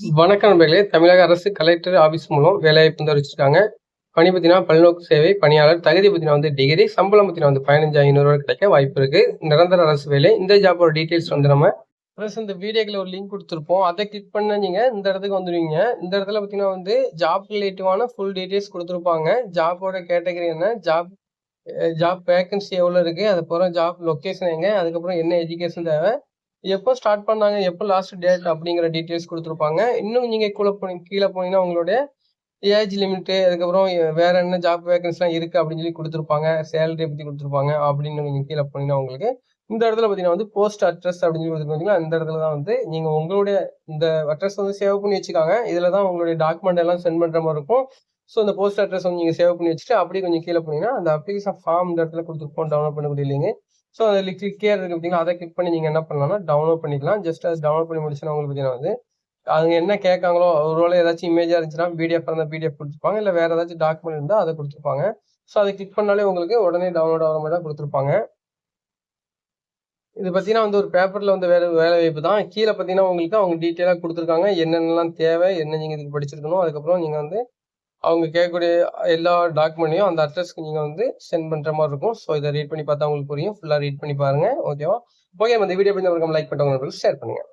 வணக்கம் நண்பர்களே. தமிழக அரசு கலெக்டர் ஆபீஸ் மூலம் வேலைவாய்ப்பு வந்து அறிவிச்சிருக்காங்க பணி பத்தினா பல்நோக்கு சேவை பணியாளர் தகுதி பத்தினா வந்து டிகிரி சம்பளம் பத்தினா வந்து பதினஞ்சு ஐநூறு கிடைக்க வாய்ப்பு இருக்கு. நிரந்தர அரசு வேலை. இந்த ஜாப்போட டீட்டெயில்ஸ் வந்து நம்ம ப்ளஸ் இந்த வீடியோக்கில் ஒரு லிங்க் கொடுத்துருப்போம். அதை கிளிக் பண்ண நீங்கள் இந்த இடத்துக்கு வந்துடுவீங்க இந்த இடத்துல பார்த்தீங்கன்னா வந்து ஜாப் ரிலேட்டிவான ஃபுல் டீட்டெயில்ஸ் கொடுத்துருப்பாங்க. ஜாப்போட கேட்டகரி என்ன? ஜாப் ஜாப் வேகன்சி எவ்வளோ இருக்குது அதுக்கப்புறம் ஜாப் லொக்கேஷன் எங்கே? அதுக்கப்புறம் என்ன எஜுகேஷன் தேவை? எப்போ ஸ்டார்ட் பண்ணாங்க எப்போ லாஸ்ட் டேட் அப்படிங்கிற டீட்டெயில்ஸ் கொடுத்துருப்பாங்க. இன்னும் நீங்கள் கீழே போனி கீழே போனீங்கன்னா உங்களுடைய ஏஜ் லிமிட்டு அதுக்கப்புறம் வேற என்ன ஜாப் வேகன்ஸ்லாம் இருக்குது அப்படின்னு சொல்லி கொடுத்துருப்பாங்க. சேலரி பற்றி கொடுத்துருப்பாங்க. அப்படின்னு நீங்கள் கீழே போனீங்கன்னா உங்களுக்கு இந்த இடத்துல பார்த்தீங்கன்னா வந்து போஸ்ட் அட்ரஸ் அப்படின்னு சொல்லி பார்த்தீங்கன்னா அந்த இடத்துல தான் வந்து நீங்கள் உங்களுடைய இந்த அட்ரஸ் வந்து சேவ் பண்ணி வச்சுக்காங்க. இதில் தான் உங்களுடைய டாக்குமெண்ட் எல்லாம் சென்ட் பண்ணுற மாதிரி இருக்கும். ஸோ இந்த போஸ்ட் அட்ரஸ் வந்து நீங்கள் சேவ் பண்ணி வச்சுட்டு அப்படியே கொஞ்சம் கீழே போனீங்கன்னா அந்த அப்ளிகேஷன் ஃபார்ம் இந்த இடத்துல கொடுத்துருப்போம் டவுன்லோட் பண்ணக்கூடிய இல்லைங்க ஸோ அதில் கிளிக் கேர் பார்த்தீங்கன்னா அதை கிளிக் பண்ணி நீங்கள் என்ன பண்ணலாம்னா டவுன்லோட் பண்ணிக்கலாம். ஜஸ்ட் அது டவுன்லோட் பண்ணி முடிச்சுன்னா உங்களுக்கு பார்த்தீங்கன்னா வந்து அவங்க என்ன கேட்காங்களோ ஒருவேளை ஏதாச்சும் இமேஜாக இருந்துச்சுன்னா பிடிஎஃப் இருந்தால் பிடிஎஃப் கொடுத்துருப்பாங்க. இல்லை வேறு ஏதாச்சும் டாக்குமெண்ட் இருந்தால் அதை கொடுத்துருப்பாங்க. ஸோ அதை கிளிக் பண்ணாலே உங்களுக்கு உடனே டவுன்லோட் ஆகிற மாதிரி தான் கொடுத்துருப்பாங்க. இது பார்த்தீங்கன்னா வந்து ஒரு பேப்பரில் வந்து வேலை வேலை வாய்ப்பு தான். கீழே பார்த்தீங்கன்னா உங்களுக்கு அவங்க டீட்டெயிலாக கொடுத்துருக்காங்க. என்னென்னலாம் தேவை என்ன நீங்கள் இதுக்கு படிச்சிருக்கணும் அதுக்கப்புறம் நீங்கள் வந்து அவங்க கேட்கக்கூடிய எல்லா டாக்குமெண்ட்டையும் அந்த அட்ரஸ்க்கு நீங்கள் வந்து சென்ட் பண்ணுற மாதிரி இருக்கும். ஸோ இதை ரீட் பண்ணி பார்த்தா உங்களுக்கு புரியும். ஃபுல்லாக ரீட் பண்ணி பாருங்கள் ஓகேவா ஓகே இந்த வீடியோ பண்ணி லைக் பண்ணுறவங்க ஷேர் பண்ணுங்கள்